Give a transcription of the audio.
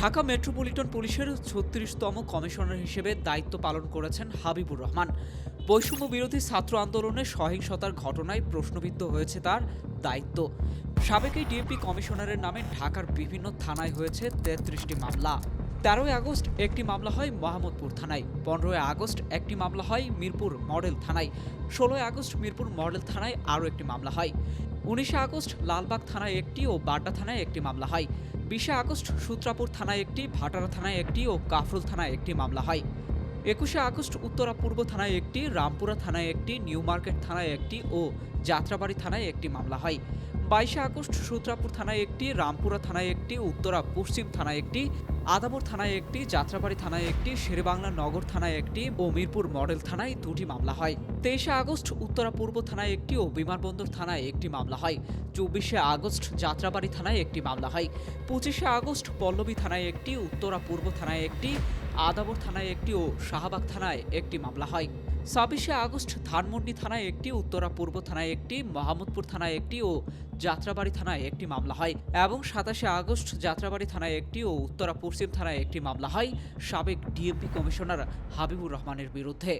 Dhaka metropolitan পুলিশের ছত্রিশতম commissioner হিসেবে দায়িত্ব পালন করেছেন হাবিবুর রহমান। বৈষম্য বিরোধী ছাত্র আন্দোলনে সহিংসতার ঘটনায় প্রশ্নবিদ্ধ হয়েছে তার দায়িত্ব। সাবেক এই ডিএমপি কমিশনারের নামে ঢাকার বিভিন্ন থানায় হয়েছে তেত্রিশটি মামলা। তেরোই আগস্ট একটি মামলা হয় মোহাম্মদপুর থানায়, পনেরোই আগস্ট একটি মামলা হয় মিরপুর মডেল থানায়, ষোলোই আগস্ট মিরপুর মডেল থানায় আরও একটি মামলা হয়। উনিশে আগস্ট লালবাগ থানায় একটি ও বাড্ডা থানায় একটি মামলা হয়। বিশে আগস্ট সূত্রাপুর থানায় একটি, ভাটারা থানায় একটি ও কাফরুল থানায় একটি মামলা হয়। একুশে আগস্ট উত্তরা পূর্ব থানায় একটি, রামপুরা থানায় একটি, নিউ মার্কেট থানায় একটি ও যাত্রাবাড়ি থানায় একটি মামলা হয়। বাইশে আগস্ট সূত্রাপুর থানায় একটি, রামপুরা থানায় একটি, উত্তরা পশ্চিম থানায় একটি আদাবর থানায় একটি, যাত্রাবাড়ি থানায় একটি, শেরেবাংলা নগর থানায় একটি ও মিরপুর মডেল থানায় দুটি মামলা হয়। তেইশে আগস্ট উত্তরা পূর্ব থানায় একটি ও বিমানবন্দর থানায় একটি মামলা হয়। চব্বিশে আগস্ট যাত্রাবাড়ি থানায় একটি মামলা হয়। পঁচিশে আগস্ট পল্লবী থানায় একটি, উত্তরা পূর্ব থানায় একটি, আদাবর থানায় একটি ও শাহবাগ থানায় একটি মামলা হয়। ছাব্বিশে আগস্ট ধানমন্ডি থানায় একটি, উত্তরা পূর্ব থানায় একটি, মাহমুদপুর থানায় একটি ও যাত্রাবাড়ি থানায় একটি মামলা হয় এবং সাতাশে আগস্ট যাত্রাবাড়ি থানায় একটি ও উত্তরা পশ্চিম থানায় একটি মামলা হয় সাবেক ডিএমপি কমিশনার হাবিবুর রহমানের বিরুদ্ধে।